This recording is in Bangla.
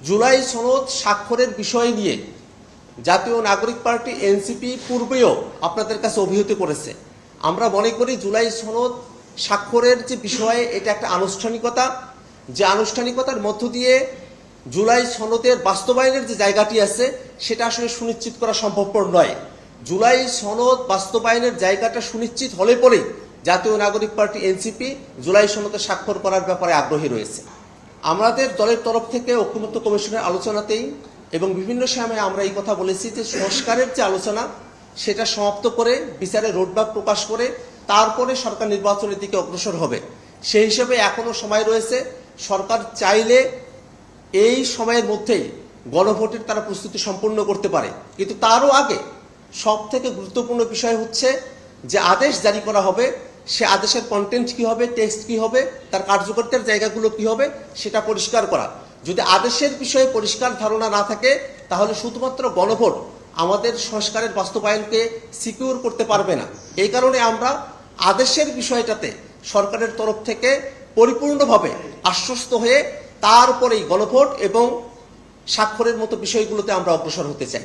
জুলাই সনদ স্বাক্ষরের বিষয় নিয়ে জাতীয় নাগরিক পার্টি এনসিপি পূর্বেও আপনাদের কাছে অভিহিত করেছে। আমরা মনে করি জুলাই সনদ স্বাক্ষরের যে বিষয়ে, এটা একটা আনুষ্ঠানিকতা। যে আনুষ্ঠানিকতার মধ্য দিয়ে জুলাই সনদের বাস্তবায়নের যে জায়গাটি আছে, সেটা আসলে সুনিশ্চিত করা সম্ভবপর নয়। জুলাই সনদ বাস্তবায়নের জায়গাটা সুনিশ্চিত হলে পরেই জাতীয় নাগরিক পার্টি এনসিপি জুলাই সনদে স্বাক্ষর করার ব্যাপারে আগ্রহী রয়েছে। আমাদের দলের তরফ থেকে ঐক্যমত্য কমিশনের আলোচনাতেই এবং বিভিন্ন সময়ে আমরা এই কথা বলেছি যে সংস্কারের যে আলোচনা, সেটা সমাপ্ত করে বিচারের রোডম্যাপ প্রকাশ করে তারপরে সরকার নির্বাচনের দিকে অগ্রসর হবে। সেই হিসেবে এখনও সময় রয়েছে। সরকার চাইলে এই সময়ের মধ্যেই গণভোটের তারা প্রস্তুতি সম্পন্ন করতে পারে। কিন্তু তারও আগে সব থেকে গুরুত্বপূর্ণ বিষয় হচ্ছে যে আদেশ জারি করা হবে সে আদেশের কন্টেন্ট কি হবে টেক্সট কি হবে, তার কার্যকর্তার জায়গাগুলো কি হবে, সেটা পরিষ্কার করা। যদি আদেশের বিষয়ে পরিষ্কার ধারণা না থাকে, তাহলে শুধুমাত্র গণভোট আমাদের সংস্কারের বাস্তবায়নকে সিকিউর করতে পারবে না। এই কারণে আমরা আদেশের বিষয়টাতে সরকারের তরফ থেকে পরিপূর্ণভাবে আশ্বস্ত হয়ে তার উপরেই গণভোট এবং স্বাক্ষরের মতো বিষয়গুলোতে আমরা অগ্রসর হতে চাই।